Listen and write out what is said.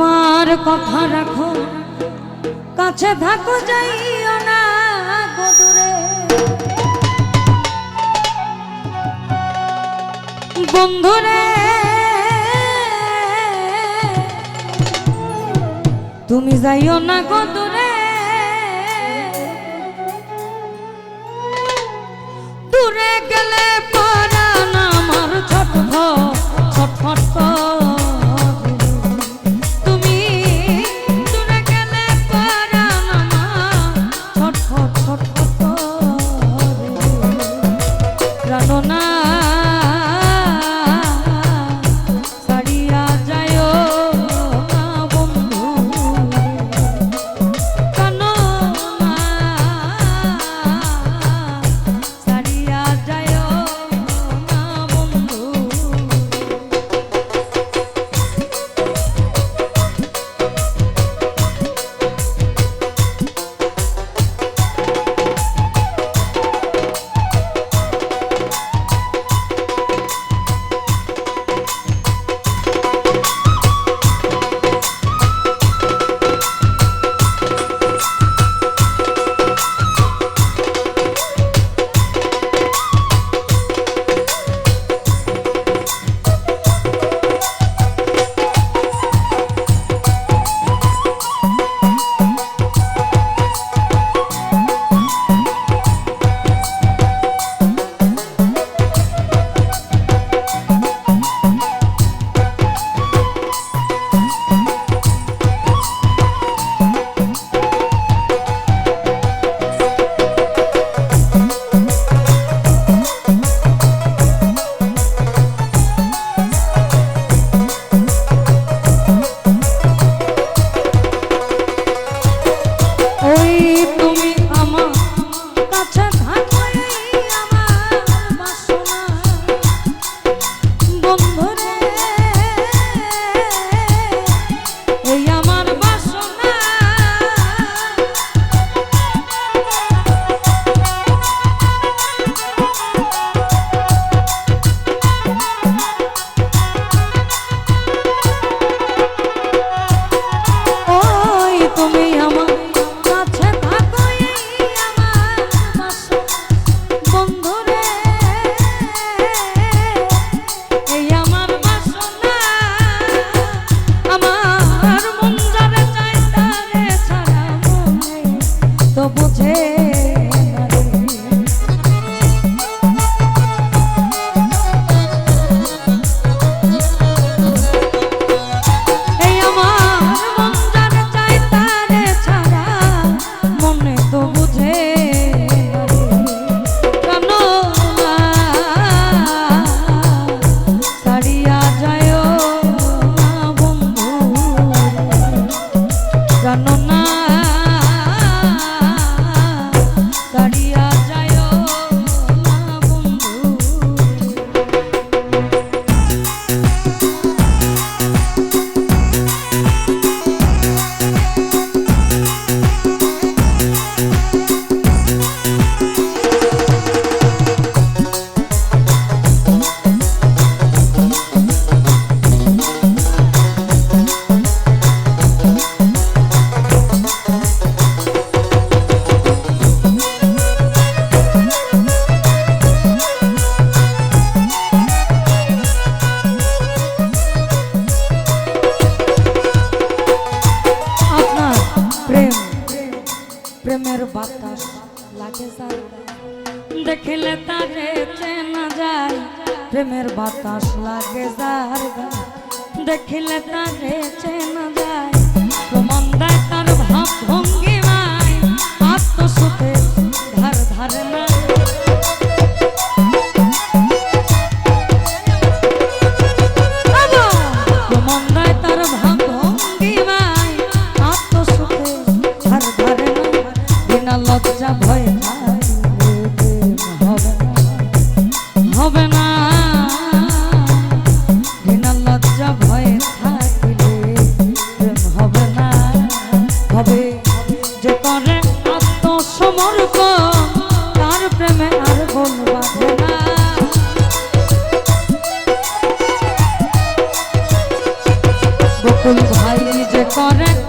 তোমার কথা রাখো। কাছে থাকো যাইও না দূরে। বন্ধুরে তুমি যাইও না গো দূরে। প্রেমের বাতাস লাগে যার দেখিলে তারে চেন যায়, প্রমাণ দেয় তার ভাব ভঙ্গিমায়। আত্মসুখে ধার ধারে না তুই ভাই যে করে